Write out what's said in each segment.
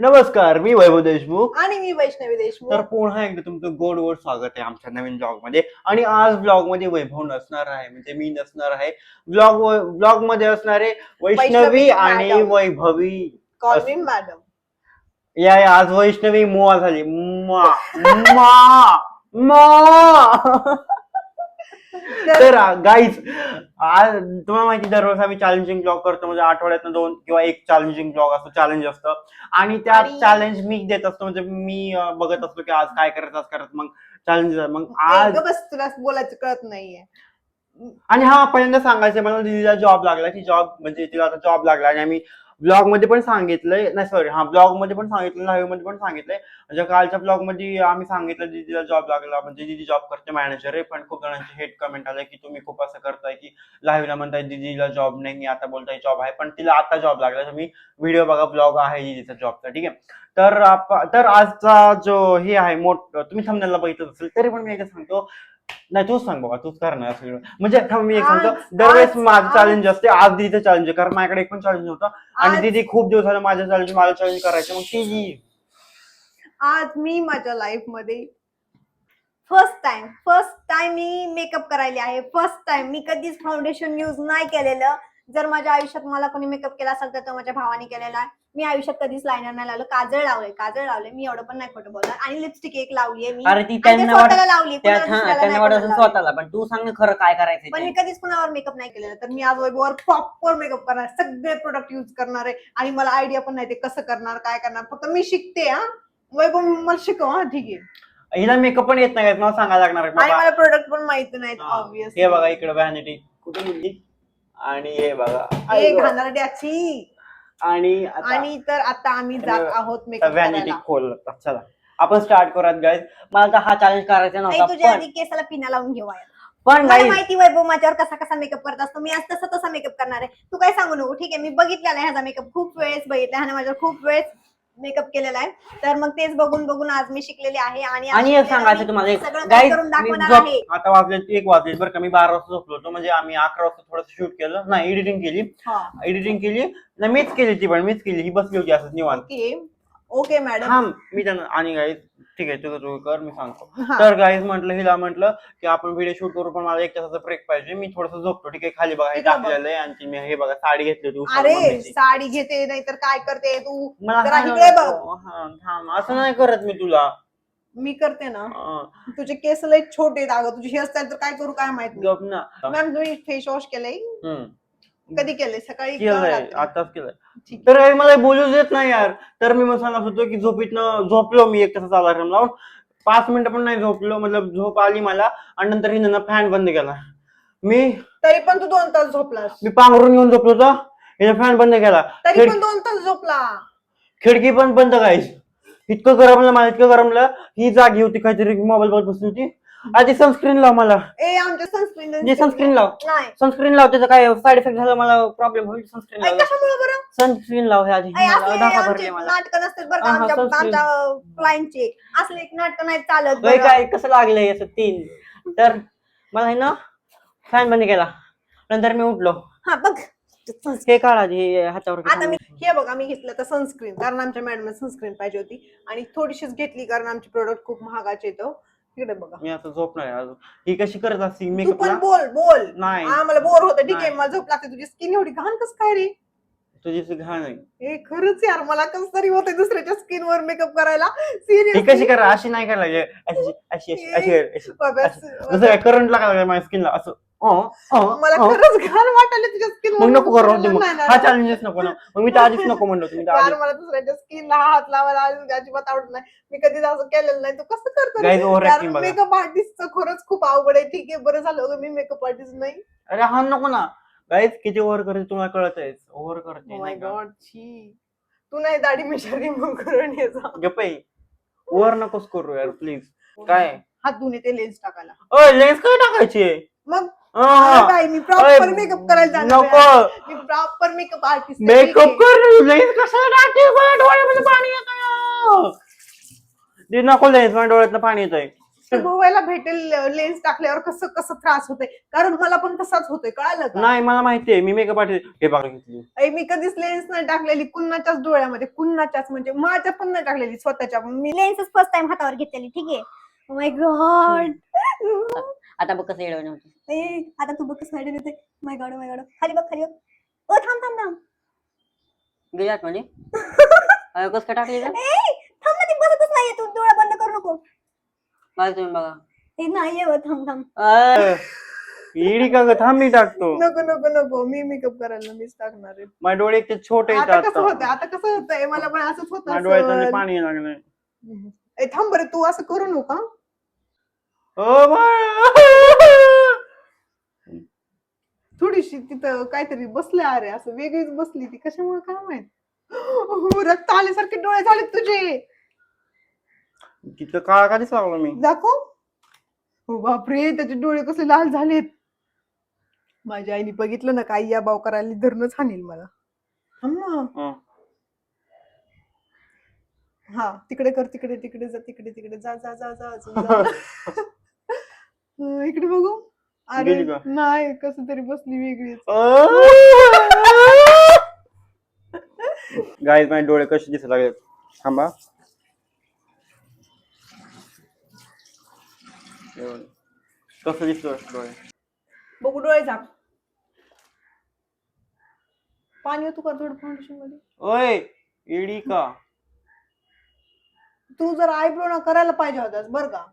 नमस्कार मी वैभव देशमुख. आणि मी वैष्णवी देशमुख. तर पुन्हा एकदा तुमचं गोड गोड स्वागत आहे आमच्या नवीन ब्लॉगमध्ये आणि आज ब्लॉगमध्ये वैभव नसणार आहे म्हणजे मी नसणार आहे. ब्लॉग ब्लॉगमध्ये असणारे वैष्णवी वैष्णवी आणि मॅडम. वैभवी कॉल मी मॅडम या या, आज वैष्णवी मुआ झाली. मुआ. मा तर गाईज आज तुम्हाला माहिती दररोज आम्ही चॅलेंजिंग ब्लॉग करतो. म्हणजे आठवड्यातनं दोन किंवा एक चॅलेंजिंग ब्लॉग असतो चॅलेंज असतं. आणि त्या चॅलेंज मी देत असतो. म्हणजे मी बघत असतो की आज काय करायचं आज करायचं. मग चॅलेंज मग आज बस तुला बोलायचं कळत नाहीये. आणि हा पहिल्यांदा सांगायचं मला दिदीला जॉब लागला. की जॉब म्हणजे तिला आता जॉब लागला. आणि आम्ही ब्लॉगमध्ये पण सांगितलंय. नाही सॉरी हा ब्लॉगमध्ये पण सांगितलं लाईव्हमध्ये पण सांगितलंय. म्हणजे कालच्या ब्लॉगमध्ये आम्ही सांगितलं दीदीला जॉब लागला. म्हणजे दीदी जॉब करते मॅनेजर आहे. पण खूप जणांचे हेट कमेंट आले की तुम्ही खूप असं करताय की लाईव्हला म्हणताय दीदीला जॉब नाही आता बोलताय जॉब आहे. पण तिला आता जॉब लागला. तुम्ही व्हिडिओ बघा ब्लॉग आहे दीदीचा जॉबचा ठीक आहे? तर आप- तर आजचा जो हे आहे मोठ तुम्ही थंबनेलला बघितलं असेल तरी पण मी एकदा सांगतो. नाही तूच सांग बाबा तूच करणार सगळं. म्हणजे थांब मी एक सांगतो. दरवेळेस माझं चॅलेंज असते आज दीदीचं चॅलेंज कारण माझ्याकडे एक पण चॅलेंज नव्हतं. आणि दीदी खूप दिवस झालं माझं चॅलेंज मला चॅलेंज करायचं मग ती जी- आज मी माझ्या लाईफमध्ये फर्स्ट टाइम फर्स्ट टाइम मी मेकअप करायले आहे. फर्स्ट टाइम मी कधीच फाउंडेशन यूज नाही केलेलं. जर माझ्या आयुष्यात मला कोणी मेकअप केला असेल तर तो माझ्या भावाने केलेला आहे. मी आयुष्यात कधीच लायनर नाही लावलं. काजळ लावलंय काजळ लावले मी एवढं पण नाही खोटं बोलणार. आणि लिपस्टिक एक लावली मी. अरे ती आणि ते त्यांना वाटत स्वतःला लावली त्या- कुणाला हा, दुसऱ्याला त्यांना नाही वाटत कोणाला असेल लावली. स्वतःला पण तू सांग ना खरं काय करायचं पण ते. मी कधीच कुणावर मेकअप नाही केलेला. तर मी आज वैभववर प्रॉपर मेकअप करणार. सगळे प्रोडक्ट युज करणार आहे. आणि मला आयडिया पण नाही ते कसं करणार काय करणार. फक्त मी शिकते हा. वैभव मला शिकव हा ठीक आहे. हिला मेकअप पण येत नाही मला सांगायला लागणार आहे आणि बाबा. मला प्रोडक्ट पण माहिती नाहीत हा. ऑब्विस हे बघा इकडे व्हॅनिटी कुठे गेली आणि हे बघा घाणरड्याची. आणि आता आणि तर आता आम्ही जात आहोत मेकअप व्हॅनिटी करायला. खोल चला. आपण स्टार्ट करूयात गाईज मला तर हा चॅलेंज करायचा नव्हता तुझ्या पण आधी केसाला पिना लावून घेऊ आहे. पण मला नाही माहिती वैभव माझ्यावर कसा कसा मेकअप करत असतो. मी आज तसा तसा मेकअप करणार आहे. तू काय सांगू नको ठीक आहे? मी बघितलेला आहे ह्याचा मेकअप खूप वेळेस बघितला ह्याने माझ्यावर खूप वेळेस मेकअप केलेला आहे. तर मग तेच बघून बघून आज मी शिकलेली आहे आणि आज आणि हे शिकलेलं सांगायचं मी तुम्हाला एक- सगळं काय guys, करून मी दाखवणार झोप- आहे. आता वाजले एक वाजले बरं का मी बारा वाजता झोपलो होतो म्हणजे आम्ही अकरा वाजता थोडं शूट केलं. नाही एडिटिंग केली. हा. एडिटिंग केली. नाही मीच केली ती पण मीच केली. ही बसली होती असं निवांत. Okay okay madam. मी त्यांना आणि गाईज ठीक आहे तुझं तू कर मी सांगतो हा. तर गाईज म्हटलं हिला म्हटलं की आपण व्हिडिओ शूट करू पण मला एक तासाचा ब्रेक पाहिजे मी थोडस झोपतो ठीक आहे खाली बघा हे ठीक आहे, बघ. टाकलेलं आहे आणि मी हे बघा साडी घेतली होती उषा अरे मम्मीची. साडी घेते नाहीतर काय करते तू मला जरा हा इकडे बघ. नको. हा, थांब असं नाही करत मी तुला मी करते ना तुझे केस लय छोटे अगं तुझी हेअरस्टाईल तर काय करू काय माहीत गप ना मॅम तुम्ही फेस वॉश केलंय हम्म. कधी केलंय? सकाळी का केलंय. रात्री? आताच केलंय. ठीक. तर काही मला बोलूच देत नाही यार. तर मी मग सांगत होतो की झोपीतनं झोपलो मी एक तासाचा अलार्म लावून. पाच मिनिटं पण नाही झोपलो मतलब झोप आली मला आणि नंतर हिनं फॅन बंद केला. मी तरी पण तू दोन तास झोपलास. मी पांघरून घेऊन झोपलो होतो. हिनं फॅन बंद केला. तरी पण दोन तास झोपला. खिडकी पण बंद काहीच इतकं गरमलं मला इतकं गरमलं. ही जागी होती काहीतरी मोबाईल बघत बसली होती. आधी सनस्क्रीन लाव मला. ए आमच्या सनस्क्रीन जे सनस्क्रीन लाव. नाही. सनस्क्रीन लाव त्याचं काय साईड इफेक्ट झाला मला प्रॉब्लेम होईल सनस्क्रीन लाव कशामुळे बरं? सनस्क्रीन लाव हे आधी. ऐ, मला असले धाका आमचे भरले मला. नाटकं नसतात बरं का हा, हा, आमच्या sunscreen. आमच्या क्लायंटचे असले एक नाटक नाही चालत बरं. काय कसं लागलंय असं तीन तर मला आहे ना फॅन बंद केला. नंतर मी उठलो. हा बघ. sunscreen. हे काढा आधी, हे हातावर आता मी हे बघा मी घेतलं तर सनस्क्रीन कारण आमच्या मॅडमला सनस्क्रीन पाहिजे होती. आणि थोडीशीच घेतली कारण आमचे प्रोडक्ट खूप महागाचे येतो बघा. मी आता झोपणार आहे अजून. ही कशी करत असते? तू मेकअप पण बोल बोल. नाही. आम्हाला बोर होतं. ठीक आहे नाही. मला झोप लागते. तुझी स्किन एवढी घाण कस काय रे? तुझी घाण आहे. हे खरंच यार मला कस तरी होतंय दुसऱ्याच्या स्किन वर मेकअप करायला. ही कशी सिरियस करा? अशी नाही करायला. अशी अशी अशी अशी करंट लागायला लागला माझ्या स्किनला असं. मला अं. खरंच घाण वाटायला तुझ्या स्किन मग नको करू हा चॅलेंजेस नको ना. मग मी तर आधीच नको म्हणलो तुम्ही मला दुसऱ्याच्या स्किनला हात लावायला अजिबात आवडत नाही. मी कधीच असं केलेलं नाही. तू कसं करतो. मेकअप आर्टिस्टचं खरंच खूप अवघड आहे. ठीक आहे बरं झालं मी मेकअप आर्टिस्ट नाही. अरे हा नको ना. गाईज किती ओव्हर करते तुम्हाला कळत आहे ओव्हर करते छी. तू नाही दाढी मिशा रिमूव्ह करून ये जा. गप्पा ओव्हर नकोच करू यार प्लीज काय? हात धुणे ते लेन्स टाकायला. लेन्स काय टाकायची? मग बाई, मी प्रॉपर मेकअप करायला जाणार नको. आहे. मी प्रॉपर मेकअप आर्टिस्ट मेकअप कर लेन्स कशाला टाकते मला डोळ्यामध्ये पाणी येत नको लेन्स माझ्या डोळ्यातनं पाणी येत आहे भोवायला भेटेल लेन्स टाकल्यावर कसं कसं त्रास होतोय. कारण मला पण तसाच होतोय कळालं का? नाही मला माहितीये मी मेकअप आर्टिस्ट हे बघा घेतली. मी कधीच लेन्स नाही टाकलेली कुणाच्याच डोळ्यामध्ये कुणाच्याच म्हणजे माझ्या पण नाही टाकलेली स्वतःच्या. मी लेन्सच फर्स्ट टाइम हातावर घेतलेली ठीक आहे. माय गॉड आता बघ कसं येडवणे होते ए आता तू बघ कसं येते माय गॉड माय गॉड खाली बघ खाली बघ. ओ थांब थांब थांब. गेली आतमध्ये अरे कसं काय टाकली का ए थांब ना ती बसतच नाहीये. तू डोळा बंद करू नको. माझं तुम्ही बघा. ए नाहीये बघ, थांब थांब. अं, इडी का ग? थांब मी टाकतो. नको नको नको. मी मेकअप करायला मीच टाकणार आहे. माझे डोळे इतके छोटे आहेत आता कसं आता होतंय? आता कसं होतंय? मला पण असंच होत माझ्या डोळ्यात पाणी लागलंय. ए थांब बरं तू असं करू नका. थोडीशी तिथं काहीतरी बसले अरे असं वेगळीच बसली ती. कशामुळे काय माहीत? रक्त आल्यासारखे डोळे झाले तुझे. तिथं काळा का दिसला लागला मी? दाखव. हो बापरे त्याचे डोळे कसे लाल झालेत. माझ्या आईने बघितलं ना काही या बाव करायला धरणच हाणील मला हं. हा तिकडे कर तिकडे तिकडे जा तिकडे तिकडे जा जा जा जा अजून जा. अं, इकडे बघू. अरे गेली का? नाही कस तरी बसली वेगळीच. गाईज माझे डोळे कसे दिसत लागले थांबा. एवढं. कसं दिसतो डोळे? बघू डोळे झाक. पाणी होतो का थोडं फाउंडेशनमध्ये? ओय इडी का? तू जर आयब्रो ना करायला पाहिजे होतास बर का?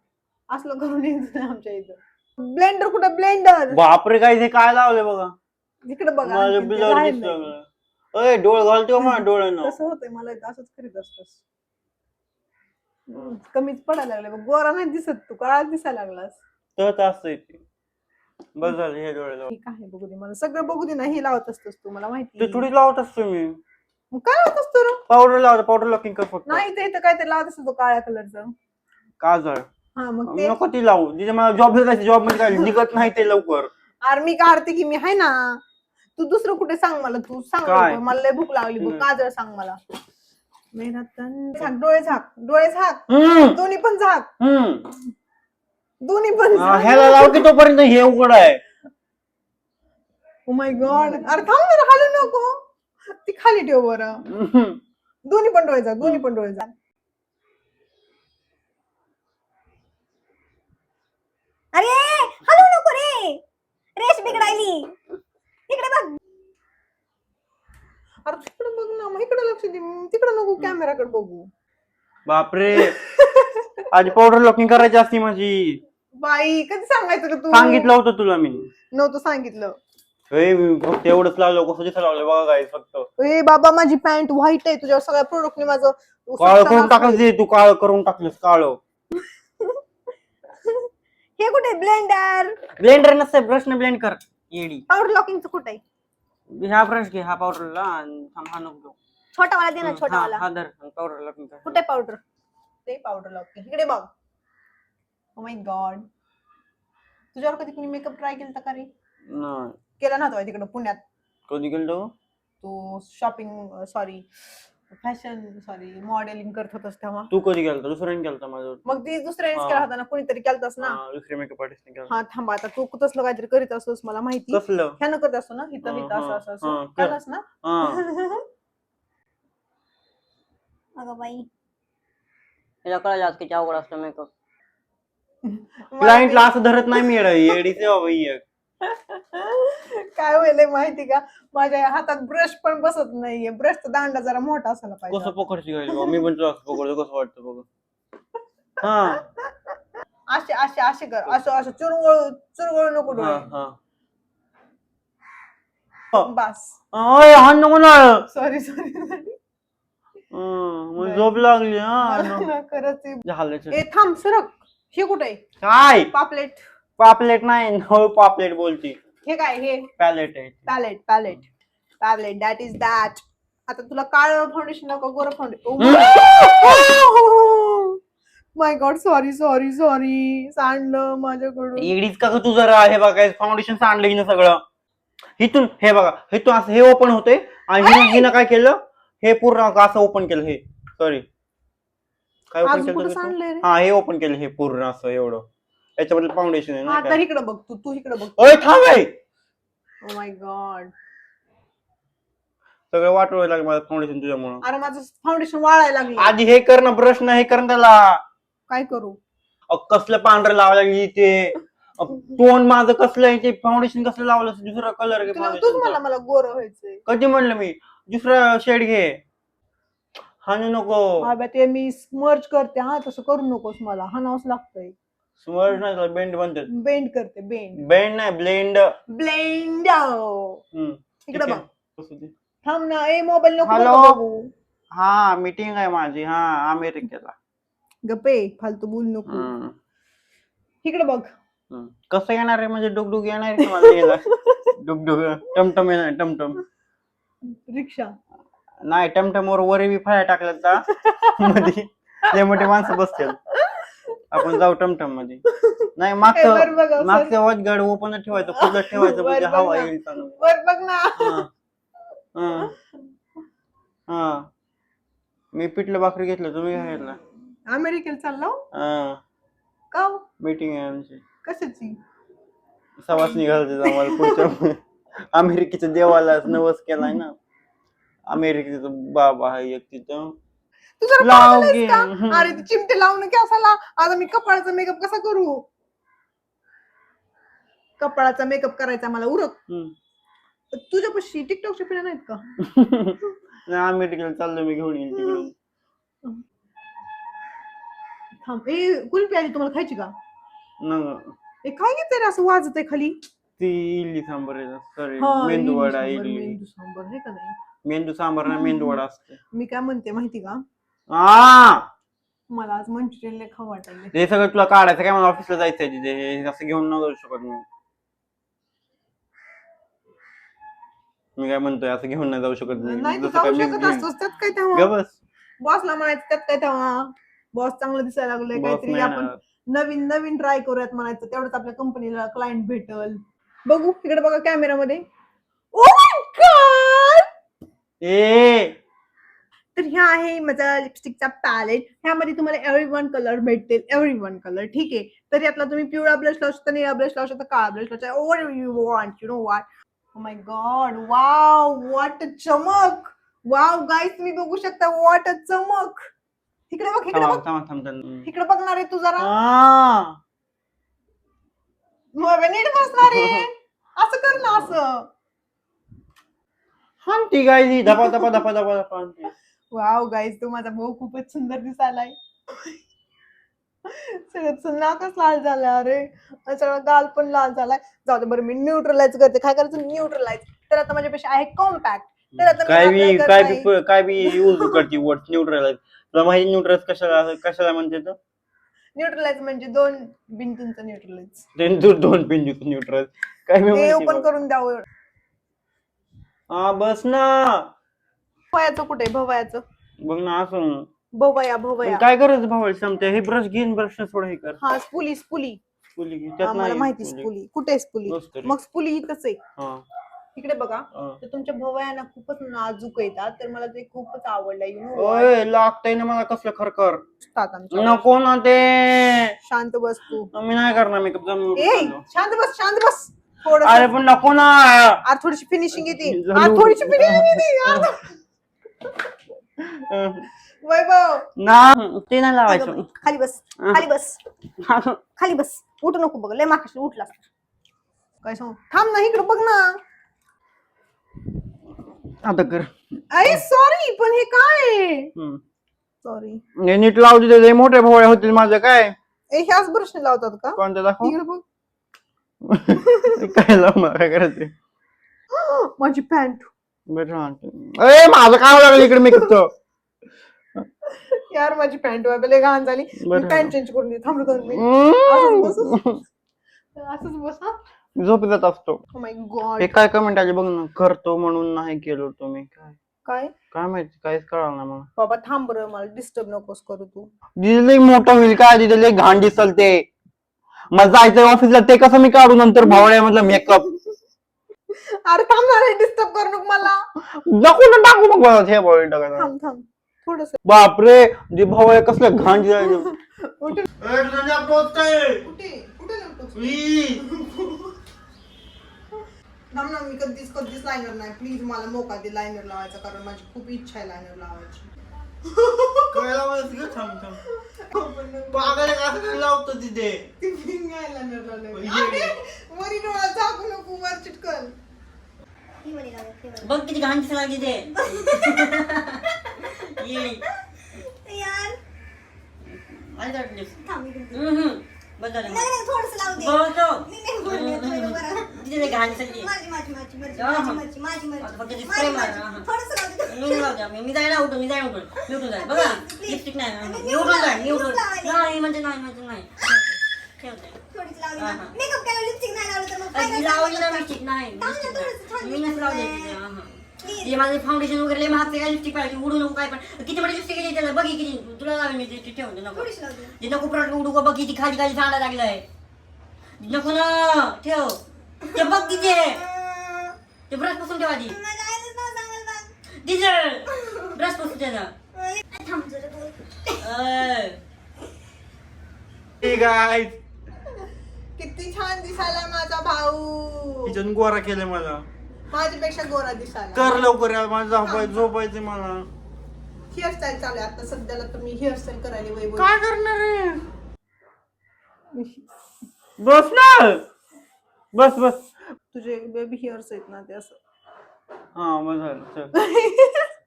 असलं करून यायचं नाही आमच्या इथं. ब्लेंडर कुठं? ब्लेंडर बापरे काय हे काय लावले बघा? इकडे बघा माझ्या आणखीन ते बिलावर राहिलंय. दिसलं लागलं. ओय डोळे घालतो माझ्या डोळ्यानं. कसं होतंय मला इथं असंच करीत असतोस. हम्म, कमीच पडायला लागले बघ. गोरा नाही दिसत तू काळा दिसायला लागलास. तर असतंय ते. बस झालं हे डोळे लावून. ठीक आहे बघू दे मला. सगळं बघू दे ना हे लावत असतोस तू. मला माहिती ते थोडी लावत असतो मी. मग काय लावत असतो रे? पावडर लावतो पावडर लॉकिंग कर फक्त. नाही इथं काय ते लावत असतो तो काळ्या कलरचं. काजळ. हा मग ते नको ती लावू. तिथे मला जॉब जायचं जॉबमध्ये काय निघत नाही ते लवकर. आर्मी काढते की मी आहे ना. तू दुसरं कुठे सांग मला तू सांग काय? लवकर. मला लय भूक लागली बघ हम्म. काजळ सांग मला. मेरा तन झाक डोळे झाक डोळे झाक. हम्म, दोन्ही पण झाक. हम्म. दोन्ही पण हा, ह्याला लाव की तोपर्यंत हे उघड आहे. ओ माय गॉड अरे थांब जरा हालू नको. ती खाली ठेव बरं. हम्म. दोन्ही पण डोळे झाक दोन्ही पण डोळे झाक. अरे हलू नको रे. रेश बिघडायली. इकडे बघ. अरे तिकडे बघ ना मग इकडे लक्ष दे. तिकडे नको कॅमेराकडे बघू. बापरे. आधी पावडर लॉकिंग करायची असती माझी. बाई कधी सांगायचं का तू? सांगितलं होतं तुला मी. नव्हतं सांगितलं. ए, मी फक्त एवढंच लावलं कसं दिसायला लावलं बघा काय फक्त. ए बाबा माझी पॅन्ट व्हाईट आहे तुझ्यावर सगळ्या प्रोडक्टने माझं काळ करून टाकलं ते तू काळ करून टाकलंस काळ. हे कुठे ब्लेंडर ब्लेंडर नसते ब्रश ने ब्लेंड कर. येडी. पावडर लॉकिंगचं कुठे आहे? हा ब्रश घे हा पावडरला आणि थांब हा नको घेऊ. छोटा वाला दे ना छोटा हा वाला. हा धर पावडर लॉकिंग कर. कुठे पावडर ते पावडर लॉकिंग इकडे बघ. ओ माय गॉड तुझ्यावर कधी कुणी मेकअप ट्राय केलं का रे? नाही. केला नव्हता तिकडे पुण्यात. कधी गेलो तू shopping sorry fashion sorry modelling करत होतास तेव्हा. तू कधी गेलता? दुसऱ्याने गेलता माझं मग ती दुसऱ्यानेच हा. केला होता ना कुणीतरी केलतास ना? हा, दुसऱ्या मेकअप आर्टिस्टने केलं हा थांबा आता तू तसलं काहीतरी करीत असतोस मला माहिती. कसलं? ह्यानं करत असतो ना इथं हा, इथं असं हा, असं हा, असं. कर. केलास ना? हा. अगं बाई. त्याला कळलं आज किती अवघड असतं मेकअप क्लायंटला असं धरत नाही मी येडीचे बाबा ही एक. काय होईल माहिती का? माझ्या हातात ब्रश पण बसत नाहीये. ब्रशचा दांडा जरा मोठा असायला कसं पाहिजे मी पण पकडतो कसं वाटतं बघ? हा. असे असे असे कर. असं असं. चुरगळ चुरगळ नको हा डोळे. हा. बस. नको ना. सॉरी सॉरी हं, झोप लागली हा. खरंच आहे. झालं ए थांब सरक. हे कुठे आहे? काय? पापलेट. पापलेट नाही हो पापलेट बोलती. हे काय हे? पॅलेट आहे palette palette palette that is that आता तुला काळ फाउंडेशन नको गोर foundation my God sorry sorry sorry सांडलं माझ्याकडून. येडीच का तू जरा? हे बघा फाउंडेशन सांडलं हिनं सगळं. हिथून हे बघा हिथून असं हे ओपन होते आणि हिनं काय केलं? हे पूर्ण असं ओपन केलं हे. सॉरी काय ओपन केलं? हा हे ओपन केलं हे पूर्ण असं एवढं. याच्याबद्दल फाउंडेशन आहे हा ना तर इकडे बघ तू तू इकडे बघ. ओय थांब आहे ओ माय गॉड सगळं वाटवायला लागलं माझं फाउंडेशन तुझ्यामुळं. अरे माझं फाउंडेशन वाळायला लागलं. आधी हे कर ना ब्रश ना हे कर ना त्याला. काय करू? अहो, कसलं पांढरं लावायला लागली ते. तोंड माझं कसलं आहे? ते फाउंडेशन कसलं लावलं दुसरा कलर घे तुला तूच मला. मला गोर व्हायचंय. कधी म्हणलं मी? दुसरा शेड घे. हाणू नको. हा बा ते मी स्मर्च करते. हा तसं करू नकोस मला. हा नावच लागतंय. स्मर्ट नाही त्याला बेंड म्हणतात. बेंड करते बेंड बेंड नाही ब्लेंड ब्लेंड इकडे बघ. थांब ना ए मोबाईल नको Hello? बघू. हा मीटिंग आहे माझी. हा अमेरिकेला. गप्पे फालतू बोल नको. हम्म, इकडे बघ. हम्म. कसं येणार आहे म्हणजे डुगडुग येणार आहे का? डुगडुग टमटम येणार टमटम. रिक्षा. नाही टमटमवर वर बी फाया टाकल्यात का मध्ये. लय मोठे माणसं बसतील. आपण जाऊ टमटममध्ये नाही मागचं बघ. मागचं वॉच गाड ओपन ठेवायचं खुलं ठेवायचं म्हणजे हवा. येईल चांगलं. वर बघ ना हा. हा. हा. मी पिठलं भाकरी घेतलं तुम्ही काय घेतला अमेरिकेला चाललो हा का मीटिंग आहे आमची कशाची सवासनी घालते आम्हाला पुढच्या अमेरिकेच्या देवाला नवस केलाय ना अमेरिकेचं बाबा आहे एक तिथं तू जरा लाव पागल आहेस घे. का? हम्म. अरे ते चिमटे लावून की असा ला आता मी कपाळाचा मेकअप कसा करू? कपाळाचा मेकअप करायचा मला उरक. हम्म. तुझ्यापाशी टिकटॉकचे पिढ्या नाहीत का? नाही, अमेरिकेला चाललो मी घेऊन येईल तिकडून. थांब ए कुल्फी आली तुम्हाला खायची का? न ए काय घेते रे असं वाजत आहे खाली? ती इडली सांबर सॉरी हा, मेंदू इडली वडा सांबार, इडली. मेंदू सांबार हे का नाही? मेंदू सांबार ना मेंदू वडा असते मी काय म्हणते माहिती का? आ मला आज मंचुरियन लय खाऊ वाटायले हे सगळं तुला काढायचं काय? मला ऑफिसला जायचंय तिथे. हे असं घेऊन न जाऊ शकत मी मी काय म्हणतोय? असं घेऊन नाही जाऊ शकत. नाही तू जाऊ शकत. असतोस त्यात काय ग तेव्हा बस. बॉसला म्हणायचं त्यात काय तेव्हा? बॉस चांगलं दिसायला लागलंय काहीतरी आपण. नवीन नवीन ट्राय करूयात म्हणायचं. तेवढंच आपल्या कंपनीला क्लायंट भेटल. बघू इकडे बघा कॅमेरामध्ये ओ माय गॉड ए! तर ह्या आहे माझा लिपस्टिकचा पॅलेट ह्यामध्ये तुम्हाला एव्हरी वन कलर भेटतील. एव्हरी वन कलर ठीक आहे? तर यातला तुम्ही पिवळा ब्रश लावू शकता निळा ब्रश लावू शकता काळा ब्रश लावू शकता. Over you want you know what my God wow what चमक! वाव गाईस तुम्ही बघू शकता वॉट अ चमक! इकडे बघ इकडे बघ. इकडे बघणार आहे तू जरा. नीट बसणार आहे. असं कर ना असं. ती गायली धपा धपा धपा धपा धपा. वाव गाईज तू माझा भाऊ खूपच सुंदर दिसायलाय. सगळं नाकच लाल झालं अरे. सगळं गाल पण लाल झालाय. जाऊ दे बरं मी न्यूट्रलाइज करते. काय करायचं? न्यूट्रलाइज तर आता माझ्यापेक्षा आहे कॉम्पॅक्ट तर आता मी काय बी apply काय बी काय बी यूज करते वर्ड न्यूट्रल तुला माहिती न्यूट्रल कशाला कशाला म्हणते तर न्यूट्रलाइज म्हणजे दोन बिंदूंचं न्यूट्रलाइज ते दो- दोन पिंजू न्यूट्रल काय बी हे माहिती ओपन बघ. करून द्यावं. हा बस ना. भवयाचं कुठे? भवयाचं. बघ ना असं. भवया भवया. काय करायचं भावाला समते हे ब्रश घेईन ब्रश थोडं हे कर. हा स्पुली स्पुली. स्पुली घे. त्यात मला नाही माहिती स्पुली. स्पुली. कुठे स्पुली? बस तरी. मग स्पुली इथंच आहे. हा, इकडे बघा. हा. तर तुमच्या भवयाना खूपच नाजूक येतात. तर मला ते खूपच आवडलं यु नो ओय लागतंय ना मला कसलं खरखर. आमच्या नको ना ते. शांत बस तू. मी नाही करणार मेकअप ए शांत बस शांत बस. थोडं अरे पण नको ना. थोडीशी फिनिशिंग येते. थोडीशी फिनिशिंग येते. वैभव. ना. ते नाही लावायचं. खाली बस खाली बस. खाली बस. उठू नको बघ लय मागाशी उठला. काय सांगू? थांब ना इकडे बघ ना. आता कर. अरे सॉरी पण हे काय हम्म. सॉरी हे नीट लावू दे लय मोठे भोवळे होतील माझं काय? ए ह्याच ब्रशने लावतात का? कोणतं दाखव? इकडे बघ. काय लाव मला काय करायचं माझी पॅन्ट. ए माझं काय लागलं इकडे मेकअपचं यार माझी पॅन्ट वगैरे घाण झाली. पॅन्ट चेंज करून दे थांब रे दोन मिनिट असंच बस. असंच बस. हा झोप जात असतो माय गॉड हे काय कमेंट आली बघ ना करतो म्हणून नाही केलो तुम्ही. काय? काय काय माहिती काहीच कळालं ना मला. बाबा थांब बरं मला डिस्टर्ब नकोस करू तू. दिदी लई मोठं होईल काय? तिथे लई घाण दिसल ते. मला जायचं ऑफिसला ते कसं मी काढू नंतर? भावळ्यामधला मेकअप अरे थांब ना डिस्टर्ब करू नको मला. नको ना टाकू मग मला हे भावळे टाकायला थांब थांब. थोडस. बापरे जे भावळे कसलं घाण. कुठे? कुठे कुठे ई! थांब ना मी कधीच कधीच लायनर नाही. प्लीज मला मोका दे लायनर लावायचा कारण माझी खूप इच्छा आहे लायनर लावायची. पागल आहे का? असं लावतो तिथे? लायनर लावलंय. वरी डोळा झाकू नको वर चिटकल बघ किती घाण दिसायला लागली ते ये. यार आली का वाटलीस? थांब इकडे. हम्म. बस झालं. नाही, नाही, थोडंसं लावू दे. बोलतो. नाही, नाही, बोलले, बोलले, बरं. किती ते घाण दिसायली. माझी माझी माझी मर्जी हा, हा. माझी मर्जी माझी आता फक्त मर्जी ते माझी spray मार, मर्जी. हा, हा. थोडंसं लावू दे. मी. मी जायला उठून मी जायला उठून मी उठून जाईल बघा. लिपस्टिक मी मी उठून मी उठून मी. नाही म्हणजे नाही म्हणजे नाही थोडीशी लावली ना. हा. नाही तर मग काय? लावली ना लिपस्टिक नाही थांब ना, लिपस्टिक थोडंसं छान नाही. मी नसं लावली. तिथे, हा, हा. Please. ते माझे फाउंडेशन वगैरे लय महाग काय लिपस्टिक पाहिजे उडू नको काय पण किती मोठी लिपस्टिक आहे त्याला बघ किती तुला लावेल मी ते ठेवून दे नको थोडीशी लावू. ते नको प्रॉडक्ट उडू का बघ किती खाली खाली सांगा लागलाय नको ना ठेव ते बघ किती. अं, ते ब्रश पुसून ठेव आधी मला आईलाच नाव सांगायला लाग. डिझेल ब्रश पुसून त्याचा अं, थांब जरा बोल. अय. Hey guys, किती छान दिसायला माझा भाऊ. हिच्यानं गोरा केलं मला. माझ्यापेक्षा गोरा दिसायला. कर लवकर यार मला झोपाय झोपायचं मला. हेअरस्टाईल चालू आहे आता सध्याला तर मी हेअरस्टाईल करायला वैभव काय करणार आहे? बस ना. बस बस. तुझे बेबी हेअर्स आहेत ना ते असं. हा बस झालं चल.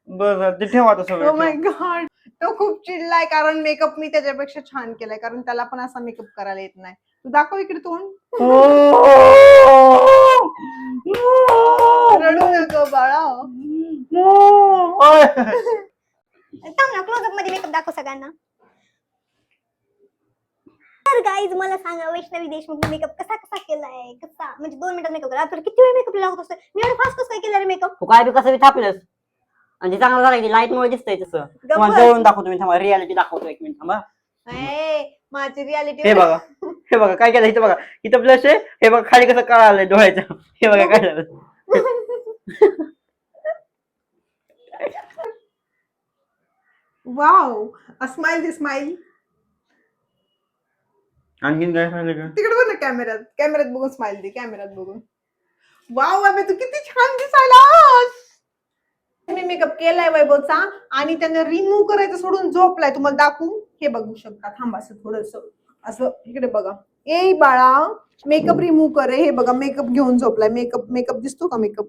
बस झालं ते ठेवा आता ओ माय सगळं गॉड तो खूप चिडलाय कारण मेकअप मी त्याच्यापेक्षा छान केलाय कारण त्याला पण असा मेकअप करायला येत नाही. तू दाखव इकडे तोंड. रडू नको बाळा. थांब ना क्लोजअपमध्ये मेकअप दाखव सगळ्यांना. तर गाईज मला सांगा वैष्णवी देशमुख मेकअप कसा कसा केलाय? कसा? म्हणजे दोन मिनिटात मेकअप केला तुला किती वेळ मेकअप लागत असतो मी एवढं फास्ट कसं काय केलं रे मेकअप तू काय बी कसं बी थापलंस. आणि ते चांगलं झालं लाइट मुळे दिसतंय तसं. तुम्हाला बस. जवळून दाखवतो मी थांबा. रियालिटी दाखवतो एक मिनिट थांबा. माझी रियालिटी हे बघा हे बघा काय केलं इथं बघा. इथं ब्लश आहे हे बघा खाली कसं कळा आलंय डोळ्याचं. हे बघा काय झालं? वाव स्माइल दे स्माइल आणखीन काय झालं का? तिकडे बघ ना कॅमेऱ्यात कॅमेऱ्यात बघून स्माइल दे कॅमेऱ्यात बघून. वाव अबे तू किती छान दिसायलास! मी मेकअप केलाय वैभवचा आणि त्याने रिमूव्ह करायचं सोडून झोपलाय. तुम्हाला दाखवू. हे बघू शकता. थांबा असं थोडस. असं इकडे बघा. ए बाळा मेकअप रिमूव्ह कर हे बघा मेकअप घेऊन झोपलाय. मेकअप मेकअप दिसतो का मेकअप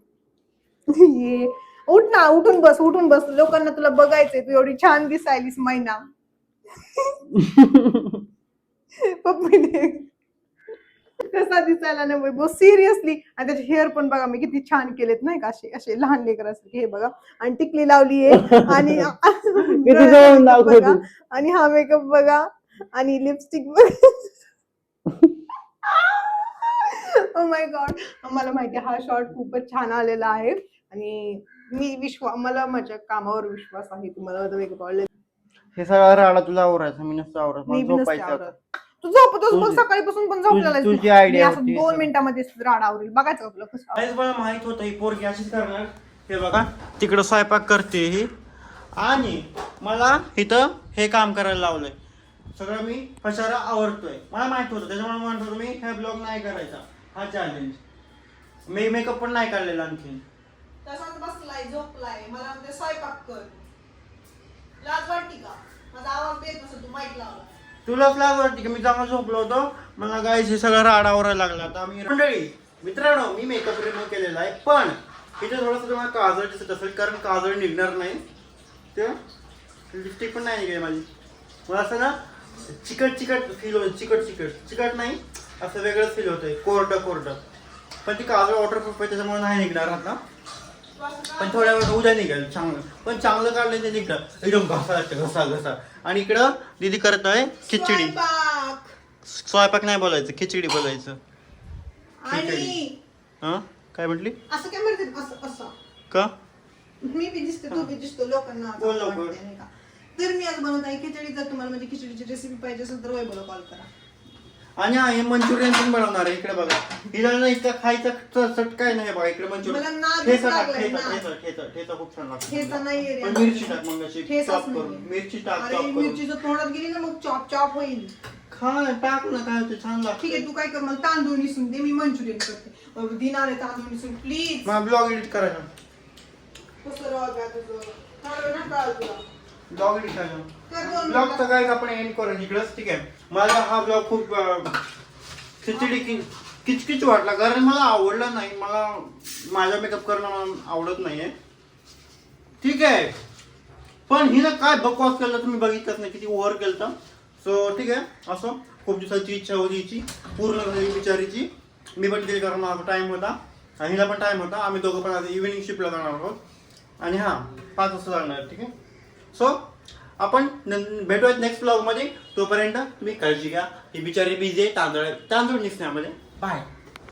ये. उठ ना उठून बस उठून बस. लोकांना तुला बघायचंय. तू एवढी छान दिसायलीस मैना. पप्पीने कसा दिसायला नाही वैभव सिरियसली आणि त्याचे हेअर पण बघा मी किती छान केलेत नाही का असे असे लहान लेकरासारखे हे बघा. आणि टिकली लावली आहे. आणि बघा. आणि हा मेकअप बघा. आणि लिपस्टिक बघा. माय गॉड मला माहिती हा शॉर्ट खूपच छान आलेला आहे. आणि मी विश्वा मला माझ्या कामावर विश्वास आहे तुम्हाला हे सगळं राडा तुला आवरायचं मी नसतं आवरत नसते. तू झोपतोस बघ तुझी- सकाळीपासून पण झोपलेला आहेस. तुझी idea मी असं होती दोन. मिनिटामध्ये राड आवरेल. बघायचं का तुला कसं काहीच मला माहीत होतं ही पोरगी अशीच करणार. हे बघा. तिकडं स्वयंपाक करते ही. आणि मला इथं हे काम करायला लावलंय. सगळं मी पसारा आवडतोय मला माहीत होतं त्याच्यामुळे म्हणत होतो मी हे ब्लॉग नाही करायचा. हा चॅलेंज मी मेकअप पण नाही काढलेला आणखी तसाच बसलाय झोपलाय. मला स्वयंपाक कर. लाज वाटती का? माझा आवाज येत नसेल तू माईक लावला. तुला लाज वाटते की मी चांगला झोपलो होतो? मला गायच हे सगळं राडावरायला लागला. आता मी मंडळी मित्रांनो मी मेकअप रिमूव्ह केलेला आहे पण इथे थोडंसं तुम्हाला काजळ दिसत असेल कारण काजळ निघणार नाही. ते लिपस्टिक पण नाही निघाली माझी. मला असं ना चिकट चिकट फील होत चिकट चिकट. चिकट नाही असं वेगळंच फील होतंय कोरडं कोरडं. पण ती काजळ वॉटरप्रूफ आहे त्याच्यामुळे नाही निघणार आता. पण थोड्या वेळ उद्या निघेल चांगलं. पण चांगलं काढलं ते निघतं. एकदम घसा घसा घसा. आणि इकडं दीदी करत आहे खिचडी. स्वयंपाक. नाही बोलायचं खिचडी बोलायचं. हा? काय म्हटली? असं काय म्हणते असं असं. का? मी बी दिसते तू बी दिसतो लोकांना बोल लवकर. तर मी आज बनवत आहे खिचडी जर तुम्हाला म्हणजे खिचडीची रेसिपी पाहिजे असेल तर वैभवला कॉल करा. आणि हा हे मंचुरियन पण बनवणार आहे इकडे बघा. हिला ना इथं खायचं च- चट काय नाही बघा इकडे मला मंचुरियन नादच ठेचा टाक लागलाय, ठेचा नाद. ठेचा ठेचा ठेचा खूप छान लागतो. ठेचा नाहीये रे. पण मिरची टाक मग अशी ठेचाच चॉप करून. नाहीये. मिरची टाक अरे चॉप करून. मिरची जर तोंडात गेली ना मग चॉप चॉप होईल. खा टाक ना काय होते छान ठीक लागते आहे तू काय कर मला तांदूळ निसून दे मी मंचुरियन करते. दिनार आहे तांदूळ निसून प्लीज. मला ब्लॉग एडिट करायचा कसं तुझं? चालेल ना तुला. ब्लॉग दोन ब्लॉग. तर आपण एंड करू इकडंच ठीक आहे? मला हा ब्लॉग खूप खिचडी कि किचकिच वाटला कारण मला आवडला नाही मला माझा मेकअप करणं मला आवडत नाहीये. ठीक आहे? पण हिनं काय बकवास केलं तुम्ही बघितलंच नाही किती ओव्हर केलं सो ठीक आहे असं. खूप दिवसाची इच्छा होती हिची पूर्ण झाली बिचारीची. मी पण केली कारण माझा टाईम होता. आणि हिला पण टाईम होता. आम्ही दोघं पण आता इव्हिनिंग शिफ्टला जाणार आहोत. आणि हां पाच वाजता जाणार ठीक आहे? सो आपण भेटूयात नेक्स्ट ब्लॉगमध्ये तोपर्यंत तुम्ही काळजी घ्या. ही बिचारी बिझी आहे तांदूळ तांदूळ निसण्यामध्ये. बाय